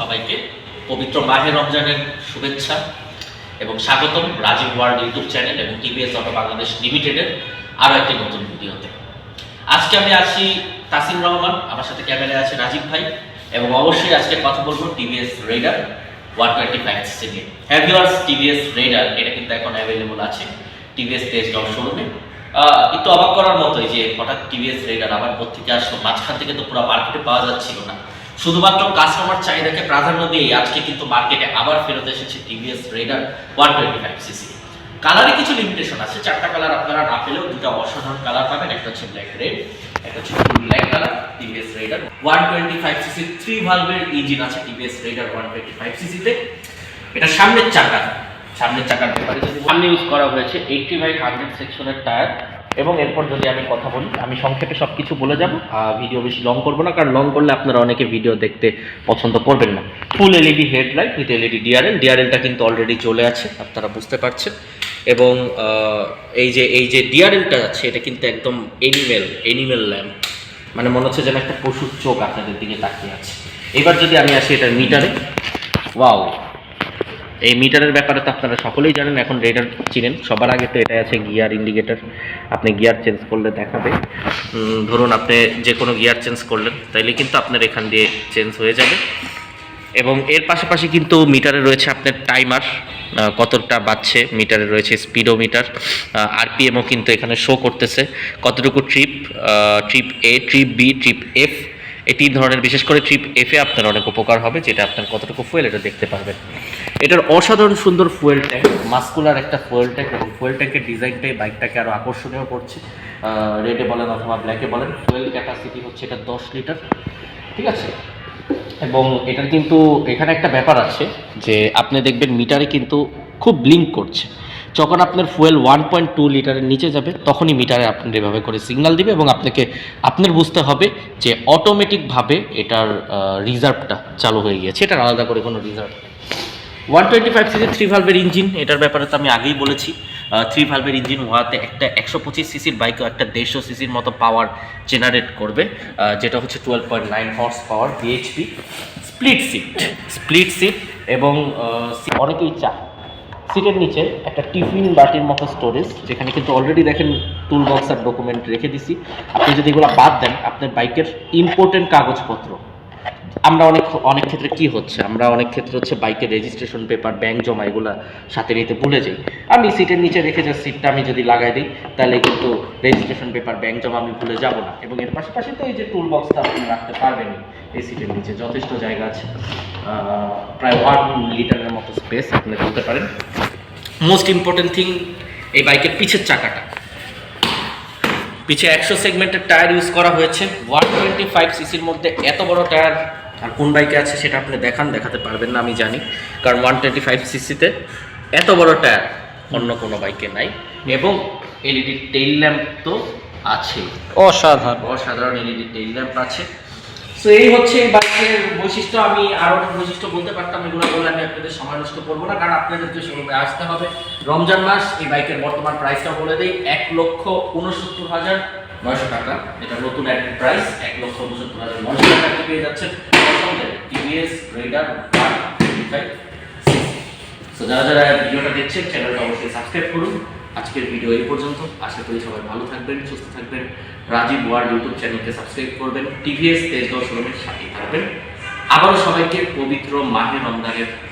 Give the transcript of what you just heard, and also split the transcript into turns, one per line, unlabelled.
সবাইকে। পবিত্র মাহে রমজানের শুভেচ্ছা এবং স্বাগতম রাজীব ওয়ার্ল্ড ইউটিউব চ্যানেল এবং টিভিএস অটো বাংলাদেশ লিমিটেডের আরও একটি নতুন ভিডিওতে। আজকে আমি আছি তাসিম রহমান, আমার সাথে ক্যামেরায় আছে রাজীব ভাই এবং অবশ্যই আজকে কথা বলব TVS Raider one twenty five cc নিয়ে হ্যাভিওয়ার্স টিভিএস রেডার, এটা কিন্তু এখন অ্যাভেলেবল আছে টিভিএস তেজ ডট শোরুমে একটু অবাক করার মতোই যে হঠাৎ টিভিএস রেডার আবার থেকে আসলো? মাঝখান থেকে তো পুরো মার্কেটে পাওয়া যাচ্ছিল না। শুধুমাত্র কাস্টমার চাহিদাকে প্রাধান্য দিয়ে আজকে কিন্তু মার্কেটে আবার ফেরত এসেছে TVS Raider one twenty five cc কালারে কিছু লিমিটেশন আছে, চারটা কালার আপনারা না পেলেও দুটা অসাধারণ কালার পাবেন। একটা হচ্ছে ব্ল্যাক রেড একটা হচ্ছে black colour TVS Raider one twenty five cc three ভালভের engine আছে TVS Raider one twenty five সিসিতে এটা সামনের চাকা, সামনের চাকার ব্যাপারে যদি সামনে ইউজ করা হয়েছে এইটটি বাই হান্ড্রেড সেকশনের টায়ার এবং এরপর যদি আমি কথা বলি, আমি সংক্ষেপে সব কিছু বলে যাব। ভিডিও বেশি লং করব না, কারণ লং করলে আপনারা অনেকে ভিডিও দেখতে পছন্দ করবেন না। Full LED headlight with LED DRL ডিআরএলটা কিন্তু অলরেডি চলে আছে, আপনারা বুঝতে পারছেন। এবং এই যে এই যে ডিআরএলটা আছে, এটা কিন্তু একদম এনিমেল এনিমেল ল্যাম্প মানে মনে হচ্ছে যেন একটা পশুর চোখ আপনাদের দিকে তাকিয়ে আছে। এবার যদি আমি আসি এটার মিটারে ওয়াও এই মিটারের ব্যাপারে তো আপনারা সকলেই জানেন, এখন রেডার চিনেন। সবার আগে তো এটাই আছে, গিয়ার ইন্ডিকেটার আপনি গিয়ার চেঞ্জ করলে দেখাবে। ধরুন আপনি যে কোনো গিয়ার চেঞ্জ করলেন, তাইলে কিন্তু আপনার এখান দিয়ে চেঞ্জ হয়ে যাবে। এবং এর পাশাপাশি কিন্তু মিটারে রয়েছে আপনার টাইমার কতটা বাজছে, মিটারে রয়েছে স্পিডো স্পিডোমিটার আরপিএমও কিন্তু এখানে শো করতেছে। কতটুকু trip trip A trip B trip F এই তিন ধরনের, বিশেষ করে ট্রিপ এফে আপনার অনেক উপকার হবে, যেটা আপনার কতটুকু ফুয়েল এটা দেখতে পারবেন। এটার অসাধারণ সুন্দর ফুয়েল ট্যাঙ্ক মাস্কুলার একটা ফুয়েল ট্যাঙ্ক এবং ফুয়েল ট্যাঙ্কের ডিজাইনটাই বাইকটাকে আরও আকর্ষণীয় করছে। রেডে বলেন অথবা ব্ল্যাকে বলেন ফুয়েল ক্যাপাসিটি হচ্ছে এটা দশ লিটার ঠিক আছে? এবং এটার কিন্তু এখানে একটা ব্যাপার আছে যে আপনি দেখবেন মিটারে কিন্তু খুব ব্লিঙ্ক করছে। যখন আপনার ফুয়েল ওয়ান পয়েন্ট টু লিটারের নিচে যাবে, তখনই মিটারে আপনার এভাবে করে সিগন্যাল দিবে এবং আপনাকে, আপনার বুঝতে হবে যে অটোমেটিকভাবে এটার রিজার্ভটা চালু হয়ে গিয়েছে। এটার আলাদা করে কোনো রিজার্ভ নেই। One twenty five cc three ভালভের engine এটার ব্যাপারে তো আমি আগেই বলেছি। থ্রি ভালভের ইঞ্জিন হওয়াতে একটা একশো পঁচিশ সিসির বাইকও একটা দেড়শো সিসির মতো পাওয়ার জেনারেট করবে যেটা হচ্ছে twelve point nine horse power BHP split seat split seat এবং অনেকেই চায়। সিটের নিচে একটা টিফিন বাটির মতো স্টোরেজ যেখানে কিন্তু অলরেডি দেখেন টুল বক্স আর ডকুমেন্ট রেখে দিছি। আপনি যদি এগুলো বাদ দেন, আপনার বাইকের ইম্পর্টেন্ট কাগজপত্র আমরা অনেক অনেক ক্ষেত্রে কি হচ্ছে? আমরা অনেক ক্ষেত্রে হচ্ছে বাইকের রেজিস্ট্রেশন পেপার ব্যাংক জমা এগুলো সাথে নিতে ভুলে যাই। আমি সিটের নিচে রেখে যে সিটটা আমি যদি লাগাই দিই, তাহলে কিন্তু রেজিস্ট্রেশন পেপার ব্যাংক জমা আমি ভুলে যাব না। এবং এর পাশাপাশি তো এই যে টুল বক্সটা আপনি রাখতে পারবেনই, এই সিটের নিচে যথেষ্ট জায়গা আছে। প্রায় ওয়ান লিটারের মতো স্পেস আপনি তুলতে পারেন। মোস্ট ইম্পর্টেন্ট থিং এই বাইকের পিছের চাকাটা। পিছে একশো সেগমেন্টের টায়ার ইউজ করা হয়েছে। ওয়ান টোয়েন্টি ফাইভ সিসির মধ্যে এত বড় টায়ার আর কোন বাইকে আছে সেটা আপনি দেখান দেখাতে পারবেন না আমি জানি। কারণ ওয়ান টোয়েন্টি ফাইভ সিসিতে এত বড় টায়ার অন্য কোনো বাইকে নাই। এবং এলইডি টেইল ল্যাম্প তো আছে
অসাধারণ।
অসাধারণ এলইডি টেইল ল্যাম্প আছে। সো এই হচ্ছে বাইকের বৈশিষ্ট্য। আমি আরও বৈশিষ্ট্য বলতে পারতাম, এগুলো বলে আমি আপনাদের সময় নষ্ট করব না, কারণ আপনাদেরকে শোরুমে আসতে হবে। রমজান মাস, এই বাইকের বর্তমান প্রাইসটা বলে দিই, এক লক্ষ উনসত্তর হাজার নয়শো টাকা। এটা নতুন এক প্রাইস এক লক্ষ উনসত্তর হাজার নয়শো টাকা পেয়ে পছন্দের টিভিএস রেডার সো যারা যারা ভিডিওটা দেখছেন চ্যানেলটা অবশ্যই সাবস্ক্রাইব করুন। আজকের ভিডিও এই পর্যন্ত। আশা করি সবাই ভালো থাকবেন, সুস্থ থাকবেন। রাজীব ওয়ার্ল্ড ইউটিউব চ্যানেলকে সাবস্ক্রাইব করবেন। টিভিএস তেজগাঁও শোরুমের সাথেই থাকবেন। আবারও সবাইকে পবিত্র মাহে শুভেচ্ছা